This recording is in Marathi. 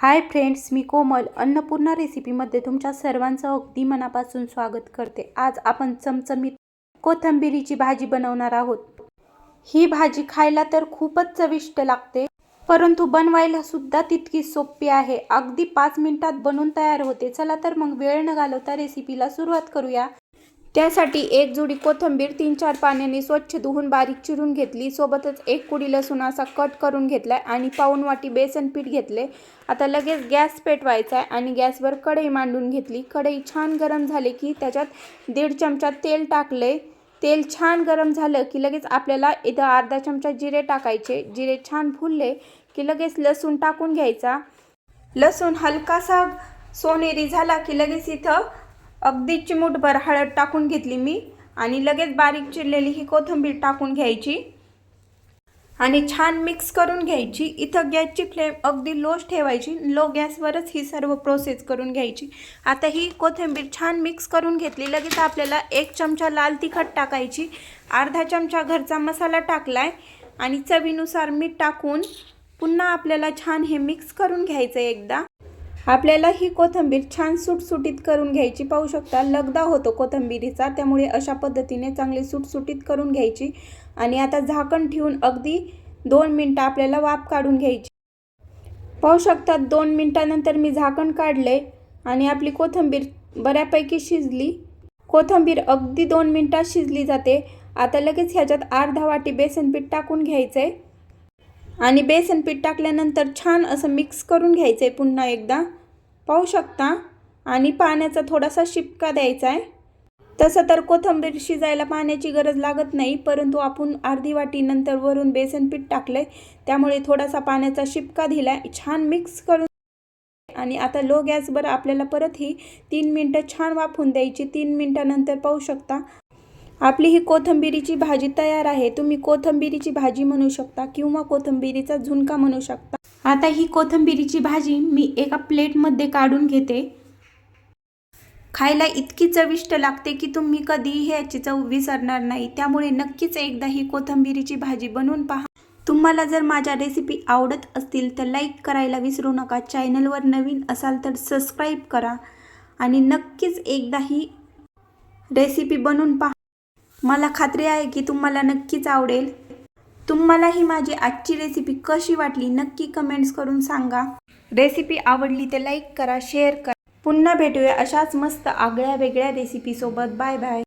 हाय फ्रेंड्स मी कोमल. अन्नपूर्णा रेसिपीमध्ये तुमच्या सर्वांचं अगदी मनापासून स्वागत करते. आज आपण चमचमीत कोथंबिरीची भाजी बनवणार आहोत. ही भाजी खायला तर खूपच चविष्ट लागते परंतु बनवायला सुद्धा तितकी सोपी आहे. अगदी पाच मिनिटात बनून तयार होते. चला तर मग वेळ न घालवता रेसिपीला सुरुवात करूया. त्यासाठी एक जुडी कोथिंबीर तीन चार पाण्याने स्वच्छ धुवून बारीक चिरून घेतली. सोबतच एक कुडी लसूण असा कट करून घेतलाय आणि पाऊण वाटी बेसन पीठ घेतले आता लगेच गॅस पेटवायचा आहे आणि गॅसवर कढई मांडून घेतली. कढई छान गरम झाली की त्याच्यात दीड चमचा तेल टाकले तेल छान गरम झालं की लगेच आपल्याला इथं अर्धा चमचा जिरे टाकायचे. जिरे छान फुलले की लगेच लसूण टाकून घ्यायचा. लसूण हलकासा सोनेरी झाला की लगेच इथं अगदी चिमूटभर हळद टाकून घेतली मी आणि लगेच बारीक चिरलेली ही कोथिंबीर टाकून घ्यायची आणि छान मिक्स करून घ्यायची. इथं गॅसची फ्लेम अगदी लोच ठेवायची. लो गॅसवरच ही सर्व प्रोसेस करून घ्यायची. आता ही कोथिंबीर छान मिक्स करून घेतली. लगेच आपल्याला एक चमचा लाल तिखट टाकायची. अर्धा चमचा घरचा मसाला टाकलाय आणि चवीनुसार मीठ टाकून पुन्हा आपल्याला छान हे मिक्स करून घ्यायचं एकदा. आपल्याला ही कोथिंबीर छान सुटसुटीत करून घ्यायची. पाहू शकता लगदा होतो कोथिंबीरीचा. त्यामुळे अशा पद्धतीने चांगली सुटसुटीत करून घ्यायची. आणि आता झाकण ठेवून अगदी दोन मिनटं आपल्याला वाफ काढून घ्यायची. पाहू शकता दोन मिनटानंतर मी झाकण काढले आणि आपली कोथिंबीर बऱ्यापैकी शिजली. कोथिंबीर अगदी दोन मिनटात शिजली जाते. आता लगेच ह्याच्यात अर्धा वाटी बेसन पीठ टाकून घ्यायचं आहे आणि बेसन पीठ टाकल्यानंतर छान असं मिक्स करून घ्यायचं आहे पुन्हा एकदा. पाहू शकता? आणि पाण्याचा थोडासा शिपका द्यायचा आहे तसं तर कोथिंबीर शिजायला पाण्याची गरज लागत नाही परंतु आपण अर्धी वाटीनंतर वरून बेसन पीठ टाकलं त्यामुळे थोडासा पाण्याचा शिपका दिला छान मिक्स करून आणि आता लो गॅसवर आपल्याला परत ही तीन मिनटं छान वाफवून द्यायची. तीन मिनटानंतर पाहू शकता? आपली ही कोथंबिरीची भाजी तयार आहे. तुम्ही कोथंबिरीची भाजी म्हणू शकता किंवा कोथंबिरीचा झुणका म्हणू शकता. आता ही कोथंबिरीची भाजी मी एका प्लेटमध्ये काढून घेते. खायला इतकी चविष्ट लागते की तुम्ही कधीही ह्याची चव विसरणार नाही. त्यामुळे नक्कीच एकदा ही कोथंबिरीची भाजी बनवून पहा. तुम्हाला जर माझ्या रेसिपी आवडत असतील तर लाईक करायला विसरू नका. चॅनलवर नवीन असाल तर सबस्क्राईब करा. आणि नक्कीच एकदा ही रेसिपी बनवून पहा. मला खात्री आहे की तुम्हाला नक्कीच आवडेल. तुम्हाला ही माझी आजची रेसिपी कशी वाटली नक्की कमेंट्स करून सांगा. रेसिपी आवडली तर लाईक करा शेअर करा. पुन्हा भेटूया अशाच मस्त आगळ्या वेगळ्या रेसिपीसोबत बाय बाय